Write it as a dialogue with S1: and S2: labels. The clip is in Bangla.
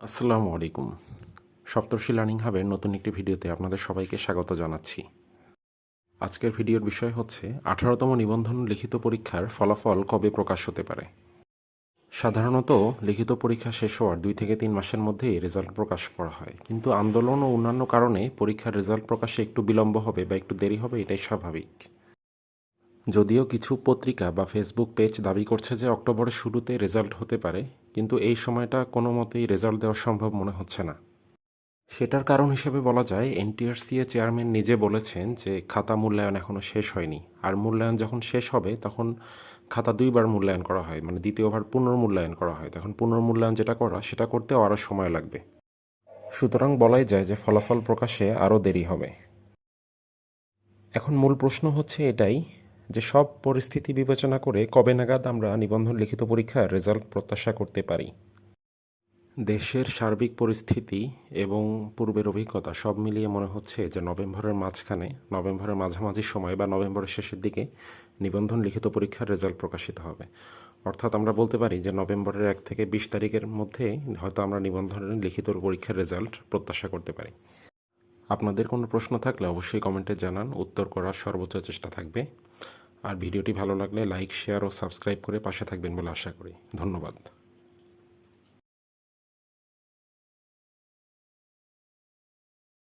S1: আসসালামু আলাইকুম। সপ্তর্ষি লার্নিং হাবের নতুন একটি ভিডিওতে আপনাদের সবাইকে স্বাগত জানাচ্ছি। আজকের ভিডিওর বিষয় হচ্ছে, আঠারোতম নিবন্ধন লিখিত পরীক্ষার ফলাফল কবে প্রকাশ হতে পারে? সাধারণত, লিখিত পরীক্ষা শেষ হওয়ার দুই থেকে তিন মাসের মধ্যে রেজাল্ট প্রকাশ করা হয়। কিন্তু আন্দোলন ও অন্যান্য কারণে পরীক্ষার রেজাল্ট প্রকাশে একটু বিলম্ব হবে বা একটু দেরি হবে, এটাই স্বাভাবিক। যদিও কিছু পত্রিকা বা ফেসবুক পেজ দাবি করছে যে অক্টোবরের শুরুতে রেজাল্ট হতে পারে, কিন্তু এই সময়টা কোনো মতেই রেজাল্ট দেওয়া সম্ভব মনে হচ্ছে না। সেটার কারণ হিসেবে বলা যায় এনটিআরসিএ চেয়ারম্যান নিজে বলেছেন যে খাতা মূল্যায়ন এখনও শেষ হয়নি। আর মূল্যায়ন যখন শেষ হবে, তখন খাতা দুইবার মূল্যায়ন করা হয় মানে দ্বিতীয়বার পুনর্মূল্যায়ন করা হয়। তখন পুনর্মূল্যায়ন যেটা করা, সেটা করতেও আরও সময় লাগবে। সুতরাং বলাই যায় যে ফলাফল প্রকাশে আরও দেরি হবে। এখন মূল প্রশ্ন হচ্ছে এটাই যে সব পরিস্থিতি বিবেচনা করে কবে নাগাদ আমরা নিবন্ধন লিখিত পরীক্ষার রেজাল্ট প্রত্যাশা করতে পারি। দেশের সার্বিক পরিস্থিতি এবং পূর্বের অভিজ্ঞতা সব মিলিয়ে মনে হচ্ছে যে নভেম্বরের মাঝখানে, নভেম্বরের মাঝামাঝি সময় বা নভেম্বরের শেষের দিকে নিবন্ধন লিখিত পরীক্ষার রেজাল্ট প্রকাশিত হবে। অর্থাৎ আমরা বলতে পারি যে নভেম্বরের এক থেকে বিশ তারিখের মধ্যে হয়তো আমরা নিবন্ধনের লিখিত পরীক্ষার রেজাল্ট প্রত্যাশা করতে পারি। আপনাদের কোনো প্রশ্ন থাকলে অবশ্যই কমেন্টে জানান, উত্তর করার সর্বোচ্চ চেষ্টা থাকবে। আর ভিডিওটি ভালো লাগলে লাইক, শেয়ার ও সাবস্ক্রাইব করে পাশে থাকবেন বলে আশা করি। ধন্যবাদ।